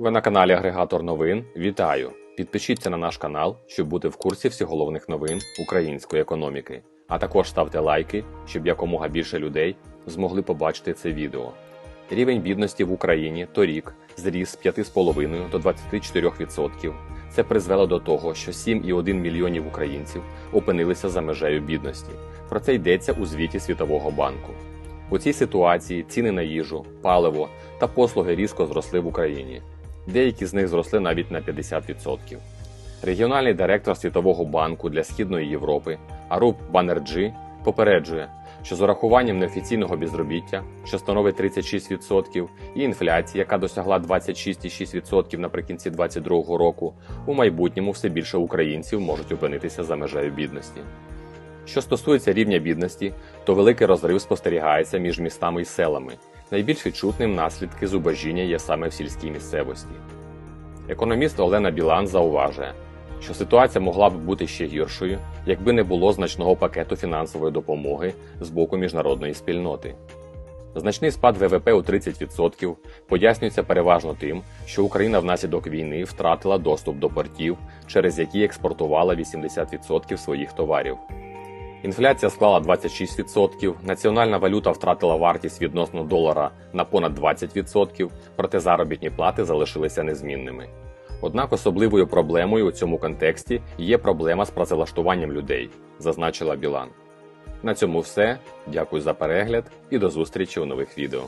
Ви на каналі Агрегатор новин. Вітаю! Підпишіться на наш канал, щоб бути в курсі всіх головних новин української економіки. А також ставте лайки, щоб якомога більше людей змогли побачити це відео. Рівень бідності в Україні торік зріс з 5,5 до 24%. Це призвело до того, що 7,1 мільйонів українців опинилися за межею бідності. Про це йдеться у звіті Світового банку. У цій ситуації ціни на їжу, паливо та послуги різко зросли в Україні. Деякі з них зросли навіть на 50%. Регіональний директор Світового банку для Східної Європи Аруп Банерджі попереджує, що з урахуванням неофіційного безробіття, що становить 36%, і інфляції, яка досягла 26,6% наприкінці 2022 року, у майбутньому все більше українців можуть опинитися за межею бідності. Що стосується рівня бідності, то великий розрив спостерігається між містами і селами. Найбільш відчутним наслідки зубожіння є саме в сільській місцевості. Економіст Олена Білан зауважує, що ситуація могла б бути ще гіршою, якби не було значного пакету фінансової допомоги з боку міжнародної спільноти. Значний спад ВВП у 30% пояснюється переважно тим, що Україна внаслідок війни втратила доступ до портів, через які експортувала 80% своїх товарів. Інфляція склала 26%, національна валюта втратила вартість відносно долара на понад 20%, проте заробітні плати залишилися незмінними. Однак особливою проблемою у цьому контексті є проблема з працевлаштуванням людей, зазначила Білан. На цьому все. Дякую за перегляд і до зустрічі у нових відео.